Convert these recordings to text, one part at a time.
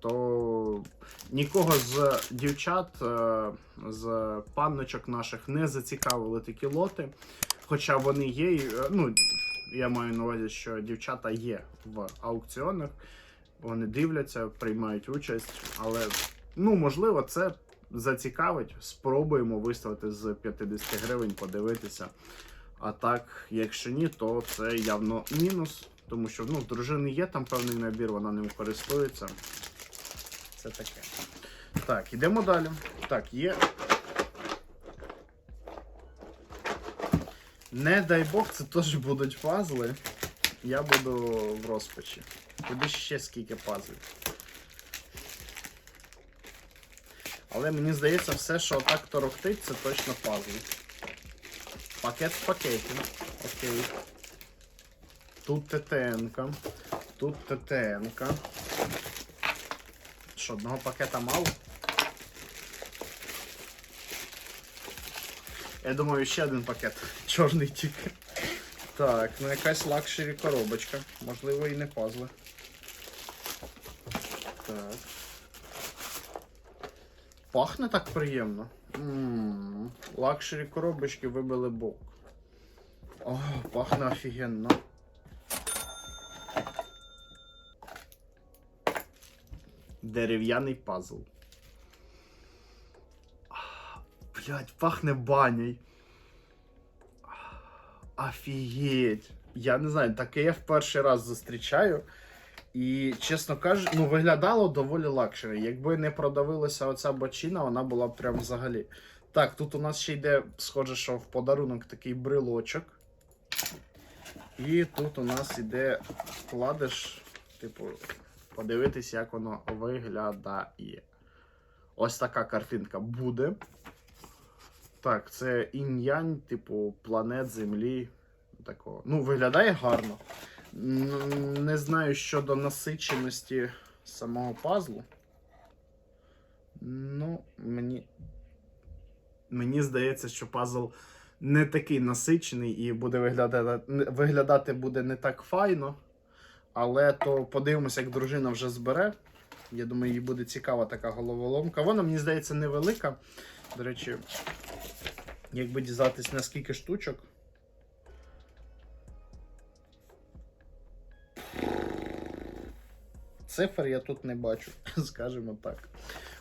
то нікого з дівчат, е, з панночок наших не зацікавили такі лоти. Хоча вони є, е, ну, я маю на увазі, що дівчата є в аукціонах, вони дивляться, приймають участь, але ну, можливо, це зацікавить. Спробуємо виставити з 50 гривень, подивитися. А так, якщо ні, то це явно мінус, тому що ну, в дружини є там певний набір, вона ним користується. Це таке. Так, ідемо далі. Так, є. Не дай Бог, це теж будуть пазли. Я буду в розпачі. Куди ще скільки пазлів. Але мені здається, все, що отак торохтить, це точно пазли. Пакет в пакеті. Окей. Тут ТТН-ка. Тут ТТН-ка. Що, одного пакета мало? Я думаю, ще один пакет. Чорний тільки. Так, ну якась лакшері коробочка. Можливо, і не пазли. Так. Пахне так приємно. Лакшері коробочки вибили бок. О, пахне офігенно. Дерев'яний пазл. Блять, пахне баней. Офігеть. Я не знаю, таке я в перший раз зустрічаю. І, чесно кажучи, ну виглядало доволі лакшері. Якби не продавилася оця бочина, вона була б прям взагалі. Так, тут у нас ще йде, схоже, що в подарунок такий брелочок. І тут у нас іде вкладиш, типу, подивитись, як воно виглядає. Ось така картинка буде. Так, це інь-янь, типу, планет Землі. Такого. Ну, виглядає гарно. Не знаю щодо насиченості самого пазлу. Ну, мені. Мені здається, що пазл не такий насичений і буде виглядати, виглядати буде не так файно. Але то подивимося, як дружина вже збере. Я думаю, їй буде цікава така головоломка. Вона, мені здається, невелика. До речі, якби дізнатись на скільки штучок. Цифр я тут не бачу, скажімо так.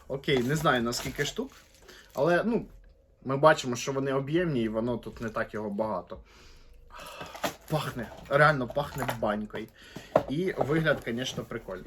Окей, не знаю на скільки штук. Але ну, ми бачимо, що вони об'ємні і воно тут не так його багато. Пахне, реально пахне банькою. І вигляд, звісно, прикольний.